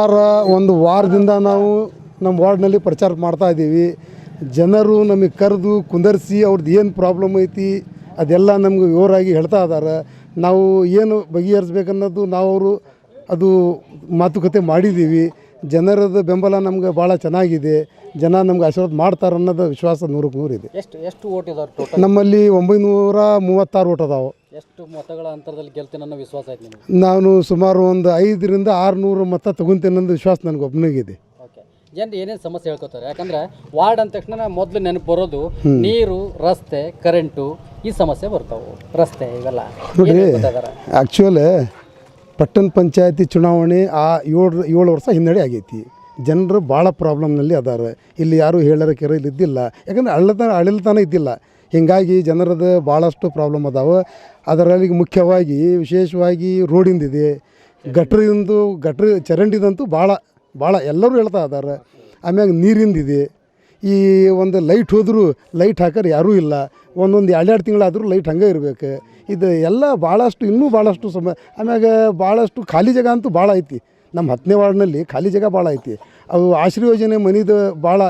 ವಾರ, ಒಂದು ವಾರದಿಂದ ನಾವು ನಮ್ಮ ವಾರ್ಡ್ನಲ್ಲಿ ಪ್ರಚಾರ ಮಾಡ್ತಾ ಇದ್ದೀವಿ. ಜನರು ನಮಗೆ ಕರೆದು ಕುಂದರ್ಸಿ ಅವ್ರದ್ದು ಏನು ಪ್ರಾಬ್ಲಮ್ ಐತಿ, ಅದೆಲ್ಲ ನಮ್ಗೆ ವಿವರಾಗಿ ಹೇಳ್ತಾ ಇದ್ದಾರೆ. ನಾವು ಏನು ಬಗೆಹರಿಸ್ಬೇಕನ್ನೋದು ನಾವು ಅವರು ಅದು ಮಾತುಕತೆ ಮಾಡಿದ್ದೀವಿ. ಜನರದ ಬೆಂಬಲ ನಮ್ಗೆ ಭಾಳ ಚೆನ್ನಾಗಿದೆ. ಜನ ನಮ್ಗೆ ಆಶೀರ್ವಾದ ಮಾಡ್ತಾರೆ ಅನ್ನೋದು ವಿಶ್ವಾಸ ನೂರಕ್ಕೆ ನೂರು ಇದೆ. ಎಷ್ಟು ಎಷ್ಟು ಓಟ್ ಇದಾವೆ ಟೋಟಲ್ ನಮ್ಮಲ್ಲಿ ಒಂಬೈನೂರ ಮೂವತ್ತಾರು ಓಟ್ ಅದಾವೆ. ಎಷ್ಟು ಮತಗಳ ಅಂತರದಲ್ಲಿ ಗೆಲ್ತೀನಿ ಅನ್ನೋ ವಿಶ್ವಾಸ ಐತೆ ನಿಮಗೆ? ನಾನು ಸುಮಾರು ಒಂದು ಐದರಿಂದ ಆರುನೂರು ಮತ ತಗೊಂತೇನೆ ಅನ್ನೋದು ವಿಶ್ವಾಸ ನನಗೆ ಒಬ್ಬನಿಗಿದೆ ಓಕೆ ಜನರು ಏನೇನು ಸಮಸ್ಯೆ ಹೇಳ್ಕೊತಾರೆ? ಯಾಕಂದ್ರೆ ವಾರ್ಡ್ ಅಂದ ತಕ್ಷಣ ಮೊದಲು ನೆನಪು ಬರೋದು ನೀರು ರಸ್ತೆ ಕರೆಂಟು ಈ ಸಮಸ್ಯೆ ಬರ್ತಾವೆ. ರಸ್ತೆ ಇವೆಲ್ಲ. ಏನ್ ಹೇಳ್ಕೊತಾ ಇದಾರೆ? ಆ್ಯಕ್ಚುಲಿ ಪಟ್ಟಣ ಪಂಚಾಯತಿ ಚುನಾವಣೆ ಆ ಏಳು ಏಳು ವರ್ಷ ಹಿನ್ನಡೆ ಆಗೈತಿ. ಜನರು ಭಾಳ ಪ್ರಾಬ್ಲಮ್ನಲ್ಲಿ ಅದಾರೆ. ಇಲ್ಲಿ ಯಾರೂ ಹೇಳರ ಕೆರೆ ಇಲ್ಲಿ ಇದ್ದಿಲ್ಲ. ಯಾಕಂದ್ರೆ ಅಳ್ಳತನ ಅಳಿಲ್ತನ ಇದ್ದಿಲ್ಲ. ಹೀಗಾಗಿ ಜನರದ್ದು ಭಾಳಷ್ಟು ಪ್ರಾಬ್ಲಮ್ ಅದಾವೆ. ಅದರಲ್ಲಿ ಮುಖ್ಯವಾಗಿ, ವಿಶೇಷವಾಗಿ ರೋಡಿಂದಿದೆ ಗಟ್ರಿಂದು ಗಟ್ರ ಚರಂಡಿದಂತೂ ಭಾಳ ಭಾಳ ಎಲ್ಲರೂ ಹೇಳ್ತಾ ಇದ್ದಾರೆ ಆಮ್ಯಾಗ ನೀರಿಂದಿದೆ. ಈ ಒಂದು ಲೈಟ್ ಹೋದರೂ ಲೈಟ್ ಹಾಕೋರು ಯಾರೂ ಇಲ್ಲ. ಒಂದೊಂದು ಎರಡೆರಡು ತಿಂಗಳಾದರೂ ಲೈಟ್ ಹಂಗೆ ಇರಬೇಕು. ಇದು ಎಲ್ಲ ಭಾಳಷ್ಟು, ಇನ್ನೂ ಭಾಳಷ್ಟು ಸಮ, ಆಮ್ಯಾಗ ಭಾಳಷ್ಟು ಖಾಲಿ ಜಾಗ ಅಂತೂ ಭಾಳ ಐತಿ. ನಮ್ಮ ಹತ್ತನೇ ವಾರ್ಡ್ನಲ್ಲಿ ಖಾಲಿ ಜಾಗ ಭಾಳ ಐತಿ. ಅವು ಆಶ್ರಯ ಯೋಜನೆ ಮನಿದು ಭಾಳ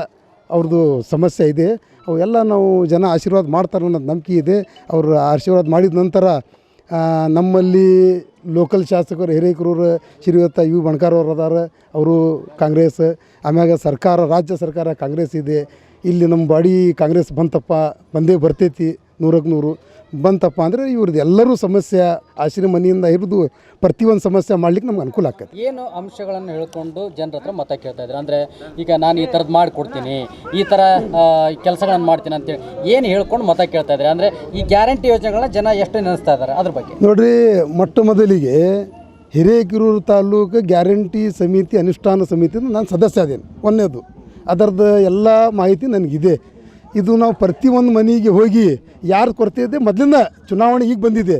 ಅವ್ರದ್ದು ಸಮಸ್ಯೆ ಇದೆ. ಅವೆಲ್ಲ ನಾವು ಜನ ಆಶೀರ್ವಾದ ಮಾಡ್ತಾರೆ ಅನ್ನೋದು ನಂಬಿಕೆ ಇದೆ. ಅವರು ಆಶೀರ್ವಾದ ಮಾಡಿದ ನಂತರ ನಮ್ಮಲ್ಲಿ ಲೋಕಲ್ ಶಾಸಕರು ಹಿರೇಕರೂರು ಶ್ರೀಯುತ ಯು. ಬಣ್ಕಾರವ್ರು ಅದಾರ. ಅವರು ಕಾಂಗ್ರೆಸ್, ಆಮ್ಯಾಗ ಸರ್ಕಾರ, ರಾಜ್ಯ ಸರ್ಕಾರ ಕಾಂಗ್ರೆಸ್ ಇದೆ. ಇಲ್ಲಿ ನಮ್ಮ ಬಾಡಿ ಕಾಂಗ್ರೆಸ್ ಬಂತಪ್ಪ, ಬಂದೇ ಬರ್ತೈತಿ. ನೂರಕ್ಕೆ ನೂರು ಬಂತಪ್ಪ ಅಂದರೆ ಇವ್ರದ್ದು ಎಲ್ಲರೂ ಸಮಸ್ಯೆ ಆಶ್ರಯ ಮನೆಯಿಂದ ಹಿಡಿದು ಪ್ರತಿಯೊಂದು ಸಮಸ್ಯೆ ಮಾಡ್ಲಿಕ್ಕೆ ನಮ್ಗೆ ಅನುಕೂಲ ಆಗ್ತದೆ. ಏನು ಅಂಶಗಳನ್ನು ಹೇಳ್ಕೊಂಡು ಜನರ ಹತ್ರ ಮತ ಕೇಳ್ತಾ ಇದ್ದಾರೆ? ಅಂದರೆ ಈಗ ನಾನು ಈ ಥರದ್ದು ಮಾಡಿಕೊಡ್ತೀನಿ ಈ ಥರ ಕೆಲಸಗಳನ್ನು ಮಾಡ್ತೀನಿ ಅಂತೇಳಿ ಏನು ಹೇಳ್ಕೊಂಡು ಮತ ಕೇಳ್ತಾ ಇದ್ದಾರೆ? ಅಂದರೆ ಈ ಗ್ಯಾರಂಟಿ ಯೋಜನೆಗಳನ್ನ ಜನ ಎಷ್ಟು ನೆನೆಸ್ತಾ ಇದ್ದಾರೆ ಅದ್ರ ಬಗ್ಗೆ. ನೋಡ್ರಿ ಮೊಟ್ಟ ಮೊದಲಿಗೆ ಹಿರೇಕಿರೂರು ತಾಲೂಕು ಗ್ಯಾರಂಟಿ ಸಮಿತಿ ಅನುಷ್ಠಾನ ಸಮಿತಿ ನಾನು ಸದಸ್ಯ ಅದೇನು ಒಂದನೇದು. ಅದರದ್ದು ಎಲ್ಲ ಮಾಹಿತಿ ನನಗಿದೆ. ಇದು ನಾವು ಪ್ರತಿಯೊಂದು ಮನೆಗೆ ಹೋಗಿ ಯಾರು ಕೊರತೆ ಇದೆ, ಮೊದಲಿಂದ ಚುನಾವಣೆ ಈಗ ಬಂದಿದೆ.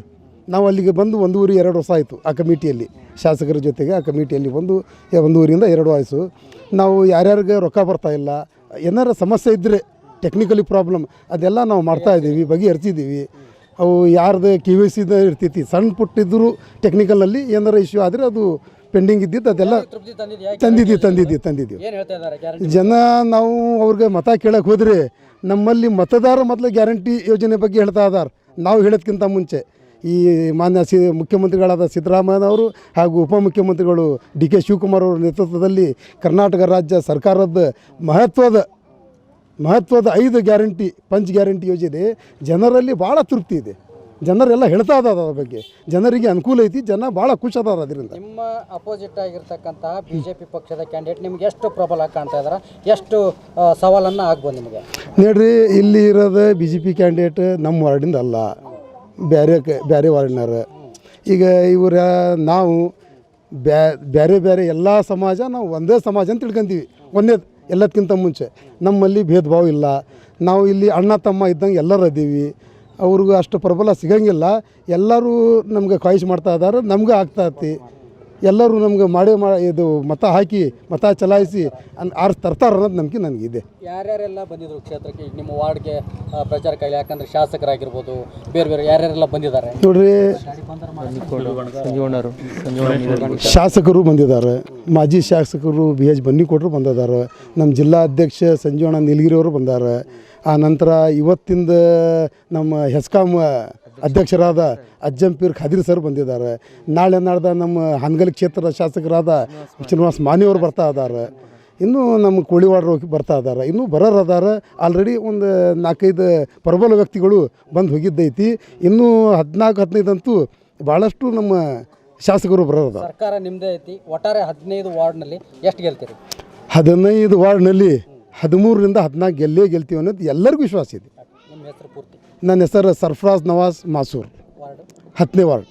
ನಾವು ಅಲ್ಲಿಗೆ ಬಂದು ಒಂದೂವರೆ, ಎರಡು ವರ್ಷ ಆಯಿತು ಆ ಕಮಿಟಿಯಲ್ಲಿ. ಶಾಸಕರ ಜೊತೆಗೆ ಆ ಕಮಿಟಿಯಲ್ಲಿ ಬಂದು ಒಂದು ಊರಿಂದ ಎರಡು ವಯಸ್ಸು. ನಾವು ಯಾರ್ಯಾರಿಗೆ ರೊಕ್ಕ ಇಲ್ಲ, ಏನಾರ ಸಮಸ್ಯೆ ಇದ್ದರೆ ಟೆಕ್ನಿಕಲಿ ಪ್ರಾಬ್ಲಮ್ ಅದೆಲ್ಲ ನಾವು ಮಾಡ್ತಾ ಇದ್ದೀವಿ, ಬಗೆಹರಿಸಿದ್ದೀವಿ. ಅವು ಯಾರ್ದು ಕೆ ವಿ ಸಿದ ಇರ್ತೈತಿ, ಸಣ್ಣ ಪುಟ್ಟಿದ್ದರೂ ಟೆಕ್ನಿಕಲಲ್ಲಿ ಏನಾರ ಇಶ್ಯೂ ಆದರೆ ಅದು ಪೆಂಡಿಂಗ್ ಇದ್ದಿದ್ದು ಅದೆಲ್ಲ ತಂದಿದ್ದೀವಿ ತಂದಿದ್ದೀವಿ ತಂದಿದ್ದೀವಿ ಜನ ನಾವು ಅವ್ರಿಗೆ ಮತ ಕೇಳಕ್ಕೆ ಹೋದರೆ ನಮ್ಮಲ್ಲಿ ಮತದಾರ ಮೊದಲು ಗ್ಯಾರಂಟಿ ಯೋಜನೆ ಬಗ್ಗೆ ಹೇಳ್ತಾ ಇದ್ದಾರೆ ನಾವು ಹೇಳೋದಕ್ಕಿಂತ ಮುಂಚೆ. ಈ ಮಾನ್ಯ ಸಿ ಮುಖ್ಯಮಂತ್ರಿಗಳಾದ ಸಿದ್ದರಾಮಯ್ಯನವರು ಹಾಗೂ ಉಪಮುಖ್ಯಮಂತ್ರಿಗಳು ಡಿ ಕೆ ಶಿವಕುಮಾರ್ ಅವರ ನೇತೃತ್ವದಲ್ಲಿ ಕರ್ನಾಟಕ ರಾಜ್ಯ ಸರ್ಕಾರದ ಮಹತ್ವದ ಮಹತ್ವದ ಐದು ಗ್ಯಾರಂಟಿ ಪಂಚ್ ಗ್ಯಾರಂಟಿ ಯೋಜನೆ. ಜನರಲ್ಲಿ ಭಾಳ ತೃಪ್ತಿ ಇದೆ. ಜನರೆಲ್ಲ ಹೇಳ್ತಾ ಅದ ಅದ್ರ ಬಗ್ಗೆ. ಜನರಿಗೆ ಅನುಕೂಲ ಐತಿ ಜನ ಭಾಳ ಖುಷಿ ಅದಾರ ಅದರಿಂದ. ನಿಮ್ಮ ಅಪೋಸಿಟ್ ಆಗಿರ್ತಕ್ಕಂತಹ ಬಿ ಜೆ ಪಿ ಪಕ್ಷದ ಕ್ಯಾಂಡಿಡೇಟ್ ನಿಮ್ಗೆ ಎಷ್ಟು ಪ್ರಬಲ ಕಾಣ್ತಾ ಇದಾರ? ಎಷ್ಟು ಸವಾಲನ್ನ ಆಗ್ಬೋದು ನಿಮಗೆ? ನೋಡ್ರಿ ಇಲ್ಲಿ ಇರೋದು ಬಿ ಜೆ ಪಿ ಕ್ಯಾಂಡಿಡೇಟ್ ನಮ್ಮ ವಾರ್ಡಿಂದ ಅಲ್ಲ. ಬೇರೆ ಕ- ಬೇರೆ ವಾರ್ಡ್ನರ ಈಗ ಇವರ ನಾವು ಬ್ಯಾ ಬೇರೆ ಬೇರೆ ಎಲ್ಲ ಸಮಾಜ ನಾವು ಒಂದೇ ಸಮಾಜ ಅಂತ ತಿಳ್ಕೊಂತೀವಿ. ಒಂದೇ ಎಲ್ಲದಕ್ಕಿಂತ ಮುಂಚೆ. ನಮ್ಮಲ್ಲಿ ಭೇದ ಭಾವ ಇಲ್ಲ. ನಾವು ಇಲ್ಲಿ ಅಣ್ಣ ತಮ್ಮ ಇದ್ದಂಗೆ ಎಲ್ಲರೂ ಇದ್ದೀವಿ. ಅವ್ರಿಗೂ ಅಷ್ಟು ಪ್ರಬಲ ಸಿಗಂಗಿಲ್ಲ. ಎಲ್ಲರೂ ನಮ್ಗೆ ಕಾಯಿಸ್ ಮಾಡ್ತಾ ಇದ್ದಾರೆ ನಮ್ಗೆ ಆಗ್ತಾ ಎಲ್ಲರೂ ನಮ್ಗೆ ಮಾಡಿ ಮಾ ಇದು ಮತ ಹಾಕಿ ಮತ ಚಲಾಯಿಸಿ ಅನ್ ಆರ್ಸ್ ತರ್ತಾರೆ ಅನ್ನೋದು ನಂಬಿಕೆ ನನಗಿದೆ. ಯಾರ್ಯಾರೆಲ್ಲ ಬಂದಿದ್ರು ಕ್ಷೇತ್ರಕ್ಕೆ? ಈಗ ನಿಮ್ಮ ವಾರ್ಡ್ಗೆ ಪ್ರಚಾರ ಪ್ರಚಾರಕ್ಕಾಗಲಿ ಯಾಕಂದ್ರೆ ಶಾಸಕರಾಗಿರ್ಬೋದು ಬೇರೆ ಬೇರೆ ಯಾರ್ಯಾರೆಲ್ಲ ಬಂದಿದ್ದಾರೆ? ನೋಡ್ರಿ ಶಾಸಕರು ಬಂದಿದ್ದಾರೆ. ಮಾಜಿ ಶಾಸಕರು ಬಿ ಎಚ್ ಬನ್ನಿಕೊಟ್ರು ಬಂದಿದ್ದಾರೆ. ನಮ್ಮ ಜಿಲ್ಲಾ ಅಧ್ಯಕ್ಷ ಸಂಜೀವಣ್ಣ ನೀಲಗಿರಿ ಅವರು ಬಂದಾರೆ. ಆ ನಂತರ ಇವತ್ತಿಂದ ನಮ್ಮ ಹೆಸ್ಕಾಂ ಅಧ್ಯಕ್ಷರಾದ ಅಜ್ಜಂಪೀರ್ ಖಾದಿರ್ ಸರ್ ಬಂದಿದ್ದಾರೆ. ನಾಳೆ ನಾಡ್ದ ನಮ್ಮ ಹಾನಗಲ್ ಕ್ಷೇತ್ರದ ಶಾಸಕರಾದ ಶ್ರೀನಿವಾಸ್ ಮಾನಿಯವರು ಬರ್ತಾ ಇದ್ದಾರೆ. ಇನ್ನೂ ನಮ್ಮ ಕೋಳಿವಾಡ್ರು ಬರ್ತಾ ಇದ್ದಾರೆ. ಇನ್ನೂ ಬರೋರು ಅದಾರ ಆಲ್ರೆಡಿ ಒಂದು ನಾಲ್ಕೈದು ಪ್ರಬಲ ವ್ಯಕ್ತಿಗಳು ಬಂದು ಹೋಗಿದ್ದೈತಿ. ಇನ್ನೂ ಹದಿನಾಲ್ಕು ಹದಿನೈದಂತೂ ಭಾಳಷ್ಟು ನಮ್ಮ ಶಾಸಕರು ಬರೋದ ಸರ್ಕಾರ ನಿಮ್ಮದೇ ಐತಿ. ಒಟ್ಟಾರೆ ಹದಿನೈದು ವಾರ್ಡ್ನಲ್ಲಿ ಎಷ್ಟು ಗೆಲ್ತೀರಿ? ಹದಿನೈದು ವಾರ್ಡ್ನಲ್ಲಿ ಹದಿಮೂರರಿಂದ ಹದಿನಾಲ್ಕು ಗೆಲ್ಲೇ ಗೆಲ್ತೀವಿ ಅನ್ನೋದು ಎಲ್ಲರಿಗೂ ವಿಶ್ವಾಸ ಇದೆ. ನಿಮ್ಮ ಹೆಸರು ಪೂರ್ತಿ? ನನ್ನ ಹೆಸರು ಸರ್ಫರಾಜ್ ನವಾಜ್ ಮಾಸೂರ್. ಹತ್ತನೇ ವಾರ್ಡ್.